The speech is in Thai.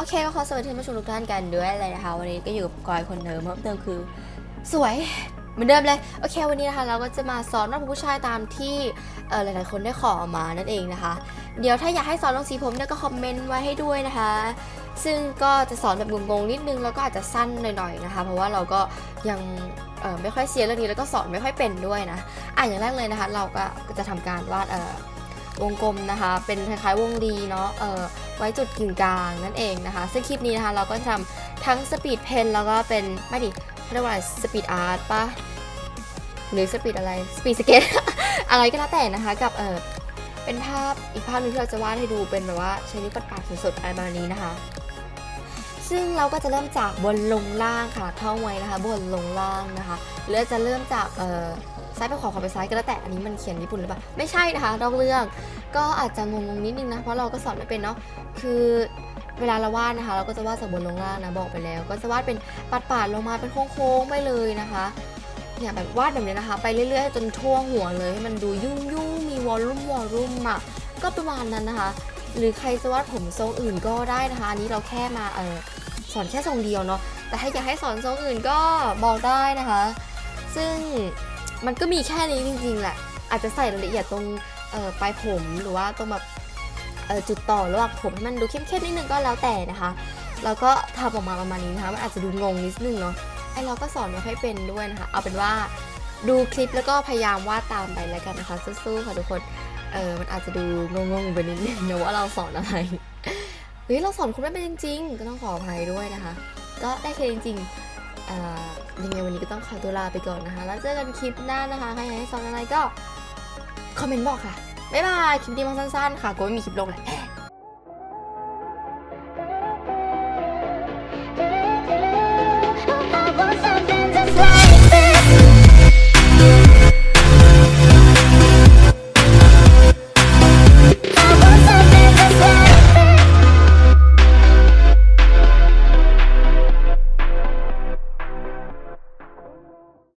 โอเคก็ขอสวัสดีท่านผู้ชมทุกท่านกันด้วยเลยนะคะ วันนี้ก็อยู่กับกอยคนเดิมเพิ่มเติมคือ สวยเหมือนเดิมเลย โอเค วันนี้นะคะ เราก็จะมาสอนว่าผู้ชายตามที่เออหลายๆคนได้ขอมานั่นเองนะคะ เดี๋ยวถ้าอยากให้สอนลงสีผมเนี่ยก็คอมเมนต์ไว้ให้ด้วยนะคะ ซึ่งก็จะสอนแบบงงๆนิดนึงแล้วก็อาจจะสั้นหน่อยๆนะคะ เพราะว่าเราก็ยังไม่ค่อยเซียนเรื่องนี้แล้วก็สอนไม่ค่อยเป็นด้วยนะอะอย่างแรกเลยนะคะ เราก็จะทำการวาดเออ วงกลมนะคะ เป็นคล้ายๆวงรีเนาะเออไว้จุดกึ่งกลางนั่นเองนะคะ ซึ่งคลิปนี้นะคะเราก็จะทำทั้งสปีดเพนแล้วก็เป็นไม่ดิเรียกว่าอะไรสปีดอาร์ตปะหรือสปีดอะไรสปีดสเก็ตอะไรก็แล้วแต่นะคะกับเออเป็นภาพอีกภาพหนึงที่เราจะวาดให้ดูเป็นแบบว่าใช้นิ้วปัดปากสดๆอะไรประมาณนี้นะคะซึ่งเราก็จะเริ่มจากบนลงล่างค่ะท่องไว้นะคะ บนลงล่างนะคะ หรือจะเริ่มจากเออซ้ายไปขวาขวาไปซ้ายก็แล้วแต่อันนี้มันเขียนญี่ปุ่นหรือเปล่าไม่ใช่นะคะนอกเรื่องก็อาจจะงงๆนิดนึงนะเพราะเราก็สอนไม่เป็นเนาะคือเวลาเราวาดนะคะ เราก็จะวาดจากบนลงล่างนะบอกไปแล้ว ก็จะวาดเป็นปาดๆลงมาเป็นโค้งๆไปเลยนะคะเนี่ยแบบวาดแบบนี้นะคะ ไปเรื่อยๆจนทั่วหัวเลยให้มันดูยุ่งๆมีวอลลุ่มวอลลุ่มอะก็ประมาณนั้นนะคะ หรือใครจะวาดผมทรงอื่นก็ได้นะคะอันนี้เราแค่มาเออสอนแค่ทรงเดียวเนาะแต่ถ้าอยากให้สอนทรงอื่นก็บอกได้นะคะ ซึ่งมันก็มีแค่นี้จริงๆแหละ อาจจะใส่รายละเอียดตรงปลายผมหรือว่าตรงแบบจุดต่อระหว่างผมให้มันดูเข้มๆนิดนึงก็แล้วแต่นะคะแล้วก็ทำออกมาประมาณนี้นะคะมันอาจจะดูงงนิดนึงเนาะไอเราก็สอนไม่ค่อยเป็นด้วยนะคะ เอาเป็นว่าดูคลิปแล้วก็พยายามวาดตามไปแล้วกันนะคะสู้ๆค่ะทุกคนเออมันอาจจะดูงงๆไปนิดนึงนะว่าเราสอนอะไรเฮ้ยเราสอนคุณไม่เป็นจริง ๆ ก็ต้องขออภัยด้วยนะคะ ก็ได้แค่จริงๆ ยังไงวันนี้ก็ต้องขอตัวลาไปก่อนนะคะ แล้วเจอกันคลิปหน้านะคะ ใครอยากให้สอนอะไรก็ คอมเมนต์บอกค่ะ บ๊ายบาย คลิปนี้มาสั้นๆ ค่ะกูไม่มีคลิปลงแหละ